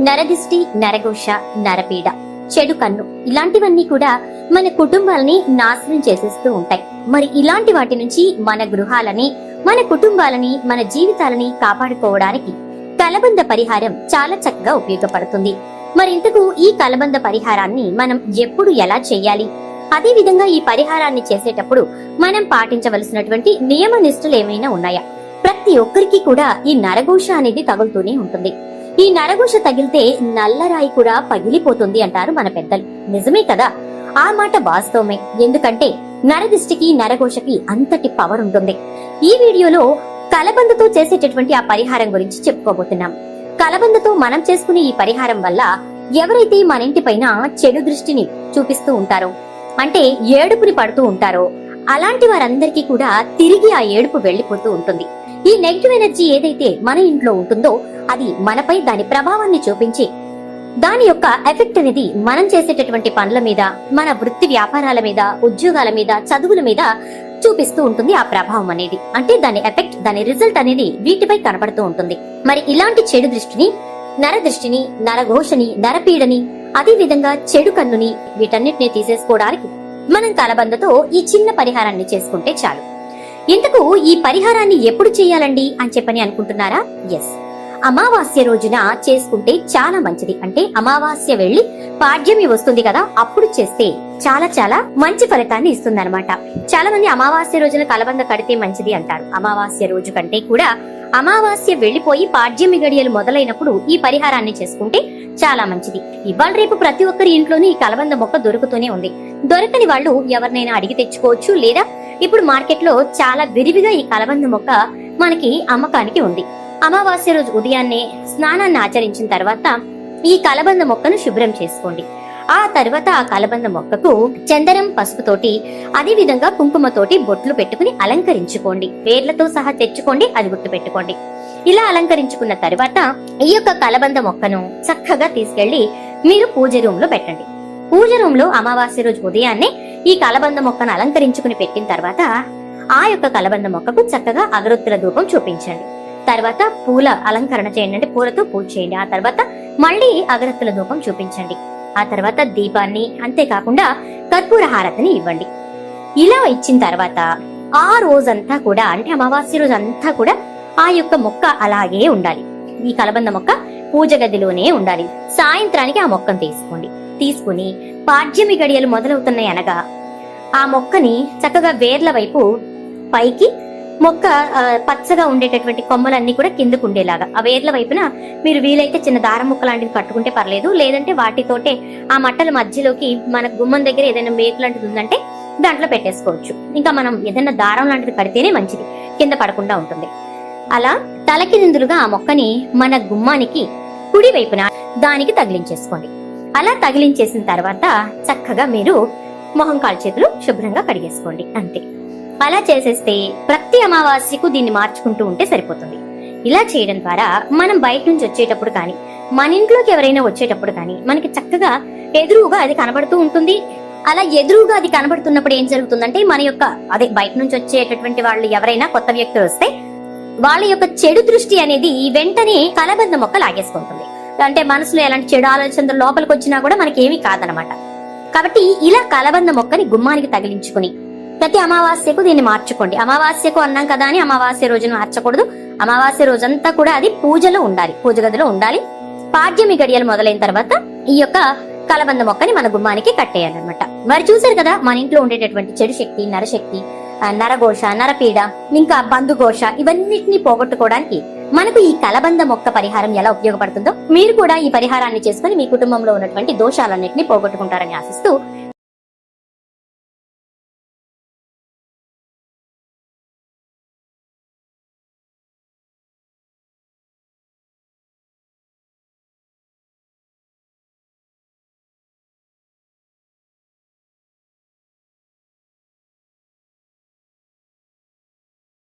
నరదిష్టి నరఘోష నరపీడ చెడు కన్ను ఇలాంటివన్నీ కూడా మన కుటుంబాలని నాశనం చేసేస్తూ ఉంటాయి. మరి ఇలాంటి వాటి నుంచి మన గృహాలని మన కుటుంబాలని మన జీవితాలని కాపాడుకోవడానికి కలబంద పరిహారం చాలా చక్కగా ఉపయోగపడుతుంది. మరింతకు ఈ కలబంద పరిహారాన్ని మనం ఎప్పుడు ఎలా చేయాలి? అదే విధంగా ఈ పరిహారాన్ని చేసేటప్పుడు మనం పాటించవలసినటువంటి నియమ నిష్ఠలు ఏమైనా ఉన్నాయా? ప్రతి ఒక్కరికి కూడా ఈ నరఘోష అనేది తగులుతూనే ఉంటుంది. ఈ నరఘోష తగిలితే నల్లరాయి కూడా పగిలిపోతుంది అంటారు మన పెద్దలు. నిజమే కదా? ఆ మాట వాస్తవమే. ఎందుకంటే నరదిష్టికి నరఘోషకి అంతటి పవర్ ఉంటుంది. ఈ వీడియోలో కలబందతో చేసేటటువంటి ఆ పరిహారం గురించి చెప్పుకోబోతున్నాం. కలబందతో మనం చేసుకునే ఈ పరిహారం వల్ల ఎవరైతే మన ఇంటి పైన చెడు దృష్టిని చూపిస్తూ ఉంటారో అంటే ఏడుపుని పడుతూ ఉంటారో అలాంటి వారందరికీ కూడా తిరిగి ఆ ఏడుపు వెళ్ళిపోతూ ఉంటుంది. ఈ నెగిటివ్ ఎనర్జీ ఏదైతే మన ఇంట్లో ఉంటుందో అది మనపై దాని ప్రభావాన్ని చూపించి దాని యొక్క ఎఫెక్ట్ అనేది మనం చేసేటటువంటి పనుల మీద మన వృత్తి వ్యాపారాల మీద ఉద్యోగాల మీద చదువుల మీద చూపిస్తూ ఉంటుంది ఆ ప్రభావం అనేది. అంటే దాని ఎఫెక్ట్ దాని రిజల్ట్ అనేది వీటిపై కనబడుతూ ఉంటుంది. మరి ఇలాంటి చెడు దృష్టిని నర దృష్టిని నరఘోషని నరపీడని అదే విధంగా చెడు కన్నుని వీటన్నిటిని తీసేసుకోవడానికి మనం కలబందతో ఈ చిన్న పరిహారాన్ని చేసుకుంటే చాలు. ఇంతకు ఈ పరిహారాన్ని ఎప్పుడు చేయాలండి అని చెప్పని అనుకుంటున్నారా? ఎస్ అమావాస్య రోజున చేసుకుంటే చాలా మంచిది. అంటే అమావాస్య వెళ్ళి పాడ్యమి వస్తుంది కదా అప్పుడు చేస్తే చాలా చాలా మంచి ఫలితాన్ని ఇస్తుందన్నమాట. చాలా మంది అమావాస్య రోజున కలబంద కడితే మంచిది అంటారు. అమావాస్య రోజు కంటే కూడా అమావాస్య వెళ్ళిపోయి పాడ్యమి గడియలు మొదలైనప్పుడు ఈ పరిహారాన్ని చేసుకుంటే చాలా మంచిది. ఇవాళ రేపు ప్రతి ఒక్కరి ఇంట్లోనూ ఈ కలబంద మొక్క దొరుకుతూనే ఉంది. దొరకని వాళ్ళు ఎవరినైనా అడిగి తెచ్చుకోవచ్చు లేదా ఇప్పుడు మార్కెట్లో చాలా విరివిగా ఈ కలబంద మొక్క మనకి అమ్మకానికి ఉంది. అమావాస్య రోజు ఉదయాన్నే స్నానాన్ని ఆచరించిన తర్వాత ఈ కలబంద మొక్కను శుభ్రం చేసుకోండి. ఆ తర్వాత ఆ కలబంద మొక్కకు చందనం పసుపుతోటి అదే విధంగా కుంకుమతోటి బొట్లు పెట్టుకుని అలంకరించుకోండి. వేర్లతో సహా తెచ్చుకోండి అది గుర్తు పెట్టుకోండి ఇలా అలంకరించుకున్న తర్వాత ఈ యొక్క కలబంద మొక్కను చక్కగా తీసుకెళ్ళి మీరు పూజ రూమ్లో పెట్టండి. పూజ రూమ్లో అమావాస్య రోజు ఉదయాన్నే ఈ కలబంద మొక్కను అలంకరించుకుని పెట్టిన తర్వాత ఆ యొక్క కలబంద మొక్కకు చక్కగా అగరొత్తుల ధూపం చూపించండి. తర్వాత పూల అలంకరణ చేయండి. అంటే పూలతో పూజ చేయండి. ఆ తర్వాత మళ్ళీ అగరత్తుల ధూపం చూపించండి. ఆ తర్వాత దీపాన్ని అంతేకాకుండా కర్పూర హారతిని ఇవ్వండి. ఇలా ఇచ్చిన తర్వాత ఆ రోజంతా కూడా అంటే అమావాస్య రోజు అంతా కూడా ఆ యొక్క మొక్క అలాగే ఉండాలి. ఈ కలబంద మొక్క పూజ గదిలోనే ఉండాలి. సాయంత్రానికి ఆ మొక్కను తీసుకోండి. తీసుకుని పాడ్యమి గడియలు మొదలవుతున్నాయి అనగా ఆ మొక్కని చక్కగా వేర్ల వైపు పైకి మొక్క పచ్చగా ఉండేటటువంటి కొమ్మలన్నీ కూడా కిందకు ఉండేలాగా. ఆ వేర్ల వైపున మీరు వీలైతే చిన్న దారం ముక్క లాంటిది కట్టుకుంటే పర్లేదు. లేదంటే వాటితోటే ఆ మట్టల మధ్యలోకి మన గుమ్మం దగ్గర ఏదైనా మేకు లాంటిది ఉందంటే దాంట్లో పెట్టేసుకోవచ్చు. ఇంకా మనం ఏదైనా దారం లాంటిది కడితేనే మంచిది. కింద పడకుండా ఉంటుంది. అలా తలకిందులుగా ఆ మొక్కని మన గుమ్మానికి కుడి వైపున దానికి తగిలించేసుకోండి. అలా తగిలించేసిన తర్వాత చక్కగా మీరు మొహం కాలు చేతులు శుభ్రంగా కడిగేసుకోండి. అంతే. అలా చేసేస్తే ప్రతి అమావాస్యకు దీన్ని మార్చుకుంటూ ఉంటే సరిపోతుంది. ఇలా చేయడం ద్వారా మనం బయట నుంచి వచ్చేటప్పుడు కానీ మన ఇంట్లోకి ఎవరైనా వచ్చేటప్పుడు కానీ మనకి చక్కగా ఎదురుగా అది కనబడుతూ ఉంటుంది. అలా ఎదురుగా అది కనబడుతున్నప్పుడు ఏం జరుగుతుందంటే మన యొక్క అదే బయట నుంచి వచ్చేటటువంటి వాళ్ళు ఎవరైనా కొత్త వ్యక్తులు వస్తే వాళ్ళ యొక్క చెడు దృష్టి అనేది వెంటనే కలబంద మొక్క లాగేసుకుంటుంది. అంటే మనసులో ఎలాంటి చెడు ఆలోచనలు లోపలికి వచ్చినా కూడా మనకి ఏమీ కాదనమాట. కాబట్టి ఇలా కలబంద మొక్కని గుమ్మానికి తగిలించుకుని ప్రతి అమావాస్యకు దీన్ని మార్చుకోండి. అమావాస్యకు అన్నాం కదా అని అమావాస్య రోజును మార్చకూడదు. అమావాస్య రోజంతా కూడా అది పూజలో ఉండాలి. పూజ గదిలో ఉండాలి. పాడ్యమి గడియలు మొదలైన తర్వాత ఈ యొక్క కలబంద మొక్కని మన గుమ్మానికి కట్టేయాలన్నమాట. మరి చూసారు కదా మన ఇంట్లో ఉండేటటువంటి చెడు శక్తి నరశక్తి నరఘోష నరపీడ ఇంకా బంధుఘోష ఇవన్నిటిని పోగొట్టుకోవడానికి మనకు ఈ కలబంద మొక్క పరిహారం ఎలా ఉపయోగపడుతుందో మీరు కూడా ఈ పరిహారాన్ని చేసుకుని మీ కుటుంబంలో ఉన్నటువంటి దోషాలన్నింటినీ పోగొట్టుకుంటారని ఆశిస్తూ